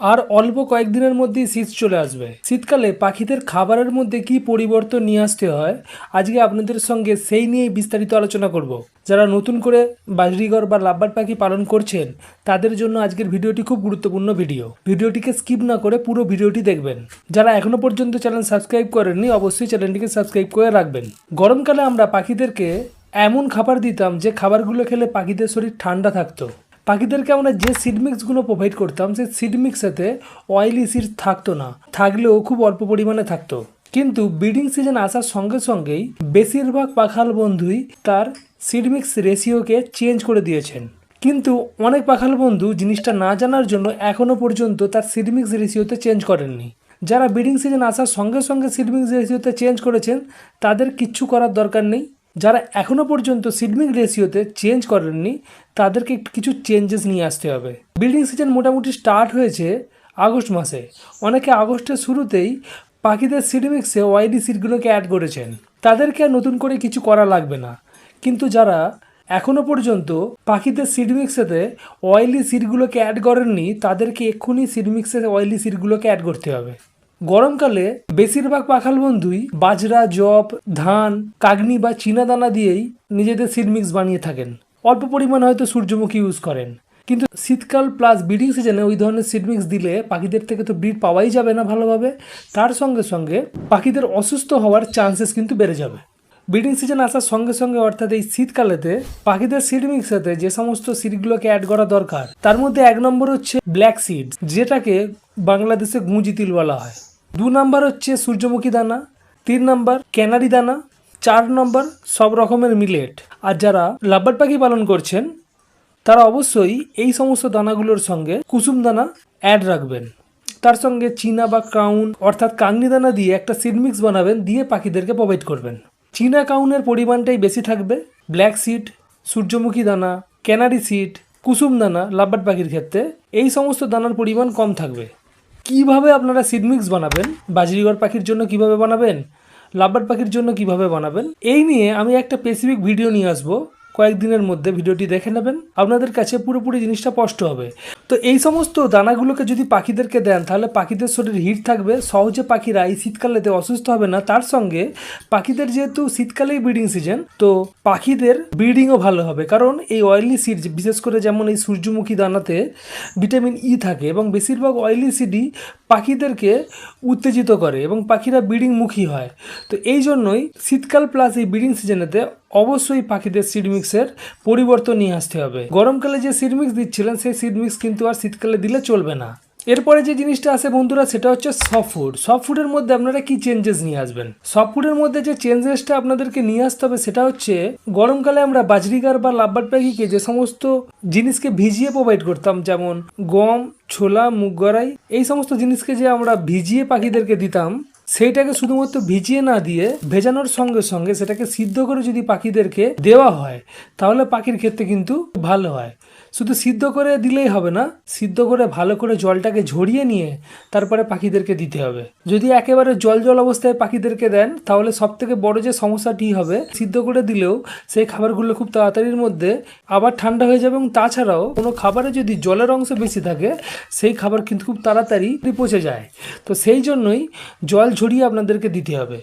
আর অল্প কয়েকদিনের মধ্যেই শীত চলে আসবে। শীতকালে পাখিদের খাবারের মধ্যে কি পরিবর্তন নিয়ে আসতে হয়, আজকে আপনাদের সঙ্গে সেই নিয়েই বিস্তারিত আলোচনা করব। যারা নতুন করে বাজরিগর বা লাব্বার পাখি পালন করছেন, তাদের জন্য আজকের ভিডিওটি খুব গুরুত্বপূর্ণ ভিডিও। ভিডিওটিকে স্কিপ না করে পুরো ভিডিওটি দেখবেন। যারা এখনও পর্যন্ত চ্যানেল সাবস্ক্রাইব করেননি, অবশ্যই চ্যানেলটিকে সাবস্ক্রাইব করে রাখবেন। গরমকালে আমরা পাখিদেরকে এমন খাবার দিতাম যে খাবারগুলো খেলে পাখিদের শরীর ঠান্ডা থাকতো। পাখিদেরকে আমরা যে সিড মিক্সগুলো প্রোভাইড করতাম, সেই সিড মিক্সেতে অয়েলি সিড থাকতো না। থাকলেও খুব অল্প পরিমাণে থাকতো। কিন্তু ব্রিডিং সিজন আসার সঙ্গে সঙ্গেই বেশিরভাগ পাখাল বন্ধুই তার সিড মিক্স রেশিওকে চেঞ্জ করে দিয়েছেন। কিন্তু অনেক পাখাল বন্ধু জিনিসটা না জানার জন্য এখনও পর্যন্ত তার সিড মিক্স রেশিওতে চেঞ্জ করেননি। যারা ব্রিডিং সিজন আসার সঙ্গে সঙ্গে সিড মিক্স রেশিওতে চেঞ্জ করেছেন, তাদের কিচ্ছু করার দরকার নেই। যারা এখনও পর্যন্ত সিডমিং রেশিওতে চেঞ্জ করেননি তাদেরকে কিছু চেঞ্জেস নিয়ে আসতে হবে। বিল্ডিং সিজন মোটামুটি স্টার্ট হয়েছে আগস্ট মাসে। অনেকে আগস্টের শুরুতেই পাখিদের সিডমিক্সে ওয়াইডি সিডগুলোকে অ্যাড করেছেন। তাদেরকে আর নতুন করে কিছু করা লাগবে না। কিন্তু যারা এখনও পর্যন্ত পাখিদের সিডমিক্সেতে অয়েলি সিডগুলোকে অ্যাড করেননি, তাদেরকে এক্ষুনি সিডমিক্সে অয়েলি সিডগুলোকে অ্যাড করতে হবে। গরমকালে বেশিরভাগ পাখাল বন্ধুই বাজরা জব ধান কাগনি বা চীনা দানা দিয়েই নিজেদের সিডমিক্স বানিয়ে থাকেন। অল্প পরিমাণ হয়তো সূর্যমুখী ইউজ করেন। কিন্তু শীতকাল প্লাস ব্রিডিং সিজনে ওই ধরনের সিড মিক্স দিলে পাখিদের থেকে তো ব্রিড পাওয়াই যাবে না ভালোভাবে। তার সঙ্গে সঙ্গে পাখিদের অসুস্থ হওয়ার চান্সেস কিন্তু বেড়ে যাবে। ব্রিডিং সিজন আসার সঙ্গে সঙ্গে অর্থাৎ এই শীতকালেতে পাখিদের সিড মিক্সেতে যে সমস্ত সিডগুলোকে অ্যাড করা দরকার, তার মধ্যে এক নম্বর হচ্ছে ব্ল্যাক সিড যেটাকে বাংলাদেশে গুঁজি তিল বলা হয়। দু নম্বর হচ্ছে সূর্যমুখী দানা, তিন নম্বর ক্যানারি দানা চার নম্বর সব রকমের মিলেট। আর যারা লাব্বার পাখি পালন করছেন, তারা অবশ্যই এই সমস্ত দানাগুলোর সঙ্গে কুসুম দানা অ্যাড রাখবেন। তার সঙ্গে চীনা বা কাউন, অর্থাৎ কাংনি দানা দিয়ে একটা সিড মিক্স বানাবেন, দিয়ে পাখিদেরকে প্রোভাইড করবেন। চীনা কাউনের পরিমাণটাই বেশি থাকবে। ব্ল্যাক সিড সূর্যমুখী দানা ক্যানারি সিড কুসুম দানা লাব্বাট পাখির ক্ষেত্রে এই সমস্ত দানার পরিমাণ কম থাকবে। কীভাবে আপনারা সিড মিক্স বানাবেন? বাজরিগর পাখির জন্য কীভাবে বানাবেন? লাব্বাট পাখির জন্য কীভাবে বানাবেন? এই নিয়ে আমি একটা স্পেসিফিক ভিডিও নিয়ে আসব। কয়েকদিনের মধ্যে ভিডিওটি দেখে নেবেন। আপনাদের কাছে পুরোপুরি জিনিসটা স্পষ্ট হবে। তো এই সমস্ত দানাগুলোকে যদি পাখিদেরকে দেন, তাহলে পাখিদের শরীর হিট থাকবে। সহজে পাখিরা এই শীতকালেতে অসুস্থ হবে না। তার সঙ্গে পাখিদের যেহেতু শীতকালেই ব্রিডিং সিজন তো পাখিদের ব্রিডিংও ভালো হবে। কারণ এই অয়েলি সিড বিশেষ করে যেমন এই সূর্যমুখী দানাতে ভিটামিন ই থাকে এবং বেশিরভাগ অয়েলি সিডই পাখিদেরকে উত্তেজিত করে এবং পাখিরা ব্রিডিংমুখী হয়। তো এই জন্যই শীতকাল প্লাস এই ব্রিডিং সিজনেতে অবশ্যই পাখিদের সিড মিক্সের পরিবর্তন নিয়ে আসতে হবে। গরমকালে যে সিড মিক্স দিচ্ছিলেন, সেই সিড মিক্স কিন্তু আর শীতকালে দিলে চলবে না। এরপরে যে জিনিসটা আসে বন্ধুরা, সেটা হচ্ছে সফট ফুড সফট ফুডের মধ্যে আপনারা কি চেঞ্জেস নিয়ে আসবেন? সফট ফুডের মধ্যে যে চেঞ্জেসটা আপনাদেরকে নিয়ে আসতে হবে, সেটা হচ্ছে গরমকালে আমরা বাজরিগার বা লাব্বার প্যাকিকে যে সমস্ত জিনিসকে ভিজিয়ে প্রোভাইড করতাম, যেমন গম, ছোলা, মুগ গড়াই এই সমস্ত জিনিসকে যে আমরা ভিজিয়ে পাখিদেরকে দিতাম সেইটাকে শুধুমাত্র ভিজিয়ে না দিয়ে ভেজানোর সঙ্গে সঙ্গে সেটাকে সিদ্ধ করে যদি পাখিদেরকে দেওয়া হয়, তাহলে পাখির ক্ষেত্রে কিন্তু ভালো হয়। শুধু সিদ্ধ করে দিলেই হবে না, সিদ্ধ করে ভালো করে জলটাকে ঝরিয়ে নিয়ে তারপরে পাখিদেরকে দিতে হবে। যদি একেবারে জল জল অবস্থায় পাখিদেরকে দেন, তাহলে সব থেকে বড় যে সমস্যাটি হবে, সিদ্ধ করে দিলেও সেই খাবারগুলো খুব তাড়াতাড়ির মধ্যে আবার ঠান্ডা হয়ে যাবে এবং তাছাড়াও কোনো খাবারে যদি জলের অংশ বেশি থাকে, সেই খাবার কিন্তু খুব তাড়াতাড়ি পচে যায়। তো সেই জন্যই জল ঝরিয়ে আপনাদেরকে দিতে হবে।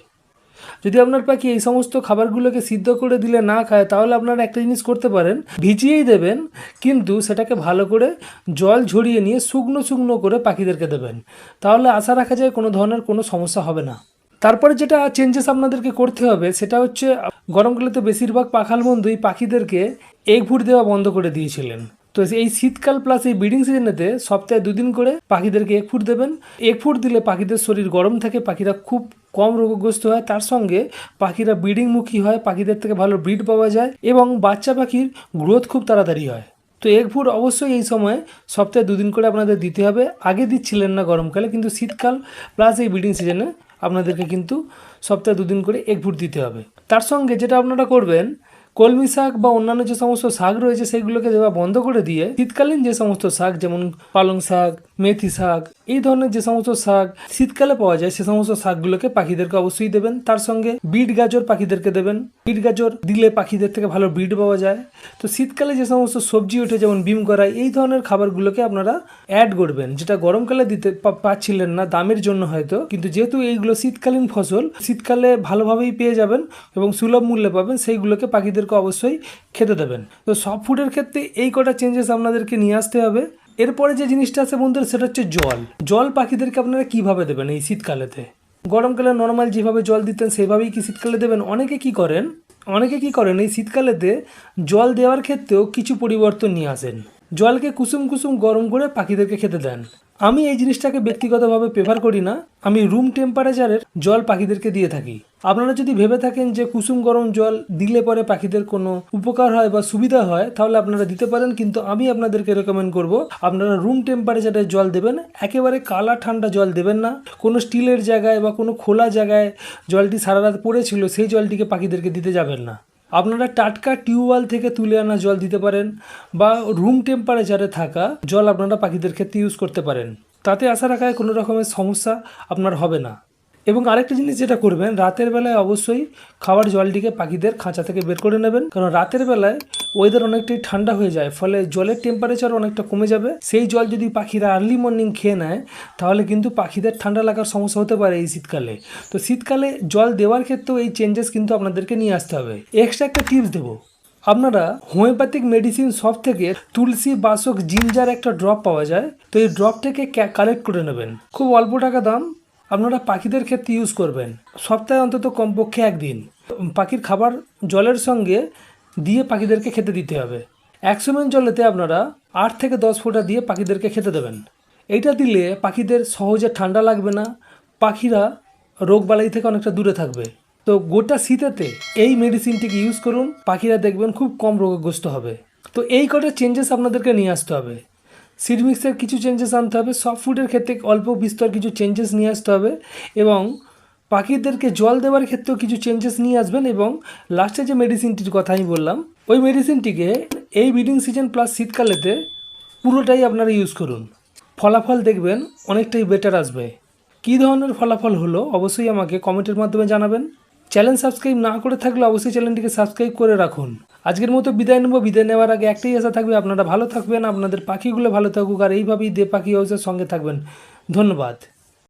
যদি আপনার পাখি এই সমস্ত খাবারগুলোকে সিদ্ধ করে দিলে না খায়, তাহলে আপনারা একটা জিনিস করতে পারেন, ভিজিয়েই দেবেন, কিন্তু সেটাকে ভালো করে জল ঝরিয়ে নিয়ে শুকনো শুকনো করে পাখিদেরকে দেবেন। তাহলে আশা রাখা যায় কোনো ধরনের কোনো সমস্যা হবে না। তারপরে যেটা চেঞ্জেস আপনাদেরকে করতে হবে, সেটা হচ্ছে, গরমকালে তো বেশিরভাগ পাখাল বন্ধুই পাখিদেরকে এগ ফুড দেওয়া বন্ধ করে দিয়েছিলেন। তো এই শীতকাল প্লাস এই ব্রিডিং সিজনেতে সপ্তাহে দুদিন করে পাখিদেরকে এক ফুট দেবেন। এক ফুট দিলে পাখিদের শরীর গরম থাকে, পাখিরা খুব কম রোগগ্রস্ত হয়। তার সঙ্গে পাখিরা ব্রিডিংমুখী হয়, পাখিদের থেকে ভালো ব্রিড পাওয়া যায় এবং বাচ্চা পাখির গ্রোথ খুব তাড়াতাড়ি হয়। তো এক ফুট অবশ্যই এই সময় সপ্তাহে দুদিন করে আপনাদের দিতে হবে। আগে দিচ্ছিলেন না গরমকালে, কিন্তু শীতকাল প্লাস এই ব্রিডিং সিজনে আপনাদেরকে কিন্তু সপ্তাহে দুদিন করে এক ফুট দিতে হবে। তার সঙ্গে যেটা আপনারা করবেন কলমি শাক বা অন্যান্য যে সমস্ত শাক রয়েছে, সেগুলোকে দেওয়া বন্ধ করে দিয়ে শীতকালীন যে সমস্ত শাক, যেমন পালং শাক, মেথি শাক এই ধরনের যে সমস্ত শাক শীতকালে পাওয়া যায়, সে সমস্ত শাকগুলোকে পাখিদেরকে অবশ্যই দেবেন। তার সঙ্গে বিট গাজর পাখিদেরকে দেবেন। বিট গাজর দিলে পাখিদের থেকে ভালো বিট পাওয়া যায়। তো শীতকালে যে সমস্ত সবজি ওঠে, যেমন বিম করাই এই ধরনের খাবারগুলোকে আপনারা অ্যাড করবেন। যেটা গরমকালে দিতে পাচ্ছিলেন না, দামের জন্য হয়তো। কিন্তু যেহেতু এইগুলো শীতকালীন ফসল, শীতকালে ভালোভাবেই পেয়ে যাবেন এবং সুলভ মূল্যে পাবেন, সেইগুলোকে পাখিদেরকে অবশ্যই খেতে দেবেন। তো সব ফুডের ক্ষেত্রে এই কটা চেঞ্জেস আপনাদেরকে নিয়ে আসতে হবে। এরপরে যে জিনিসটা আছে বন্ধুরা, সেটা হচ্ছে জল। জল পাখিদেরকে আপনারা কীভাবে দেবেন এই শীতকালেতে? গরমকালে নর্মাল যেভাবে জল দিতেন, সেভাবেই কি শীতকালে দেবেন? অনেকে কি করেন, অনেকে কি করেন, এই শীতকালেতে জল দেওয়ার ক্ষেত্রেও কিছু পরিবর্তন নিয়ে আসেন। জলকে কুসুম কুসুম গরম করে পাখিদেরকে খেতে দেন। আমি এই জিনিসটাকে ব্যক্তিগতভাবে প্রেফার করি না। আমি রুম টেম্পারেচারের জল পাখিদেরকে দিয়ে থাকি। আপনারা যদি ভেবে থাকেন যে কুসুম গরম জল দিলে পরে পাখিদের কোনো উপকার হয় বা সুবিধা হয়, তাহলে আপনারা দিতে পারেন, কিন্তু আমি আপনাদেরকে রেকমেন্ড করব, আপনারা রুম টেম্পারেচারের জল দেবেন, একেবারে কালা ঠান্ডা জল দেবেন না। কোনো স্টিলের জায়গায় বা কোনো খোলা জায়গায় জলটি সারা রাত পড়েছিল, সেই জলটিকে পাখিদেরকে দিতে যাবেন না। আপনারা টাটকা টিউবওয়েল থেকে তুলে আনা জল দিতে পারেন বা রুম টেম্পারেচারে থাকা জল আপনারা পাখিদের ক্ষেত্রে ইউজ করতে পারেন। তাতে আশা রাখায় কোনো রকমের সমস্যা আপনার হবে না। এবং আরেকটা জিনিস যেটা করবেন, রাতের বেলায় অবশ্যই খাবার জলটিকে পাখিদের খাঁচা থেকে বের করে নেবেন। কারণ রাতের বেলায় ওয়েদার অনেকটাই ঠান্ডা হয়ে যায়, ফলে জলের টেম্পারেচার অনেকটা কমে যাবে। সেই জল যদি পাখিরা আর্লি মর্নিং খেয়ে নেয়, তাহলে কিন্তু পাখিদের ঠান্ডা লাগার সমস্যা হতে পারে এই শীতকালে। তো শীতকালে জল দেওয়ার ক্ষেত্রেও এই চেঞ্জেস কিন্তু আপনাদেরকে নিয়ে আসতে হবে। এক্সট্রা একটা টিপস দেবো। আপনারা হোমিওপ্যাথিক মেডিসিন শপ থেকে তুলসী বাসক জিঞ্জার একটা ড্রপ পাওয়া যায়। তো এই ড্রপটাকে কালেক্ট করে নেবেন। খুব অল্প টাকা দাম, আপনারা পাখিদের ক্ষেত্রে ইউজ করবেন। সপ্তাহে অন্তত কমপক্ষে একদিন। পাখির খাবার জলের সঙ্গে দিয়ে পাখিদেরকে খেতে দিতে হবে। একশো মিন জলেতে আপনারা আট থেকে দশ ফোঁটা দিয়ে পাখিদেরকে খেতে দেবেন। এইটা দিলে পাখিদের সহজে ঠান্ডা লাগবে না, পাখিরা রোগবালাই থেকে অনেকটা দূরে থাকবে। তো গোটা শীতেতে এই মেডিসিনটিকে ইউজ করুন, পাখিরা দেখবেন খুব কম রোগগ্রস্ত হবে। তো এই কটা চেঞ্জেস আপনাদেরকে নিয়ে আসতে হবে। সিড মিক্সের কিছু চেঞ্জেস আনতে হবে সফট ফুডের ক্ষেত্রে অল্প বিস্তর কিছু চেঞ্জেস নিয়ে আসতে হবে এবং পাখিদেরকে জল দেওয়ার ক্ষেত্রেও কিছু চেঞ্জেস নিয়ে আসবেন এবং লাস্টে যে মেডিসিনটির কথা আমি বললাম, ওই মেডিসিনটিকে এই ব্রিডিং সিজন প্লাস শীতকালেতে পুরোটাই আপনারা ইউজ করুন। ফলাফল দেখবেন, অনেকটাই বেটার আসবে। কী ধরনের ফলাফল হলো অবশ্যই আমাকে কমেন্টের মাধ্যমে জানাবেন। চ্যানেল সাবস্ক্রাইব না করে থাকলে অবশ্যই চ্যানেলটিকে সাবস্ক্রাইব করে রাখুন। আজকের মতো বিদায় নেব। বিদায় নেওয়ার আগে একটাই আশা থাকবে, আপনারা ভালো থাকবেন, আপনাদের পাখিগুলো ভালো থাকুক, আর এইভাবেই দে পাখি হাউসের সঙ্গে থাকবেন। ধন্যবাদ।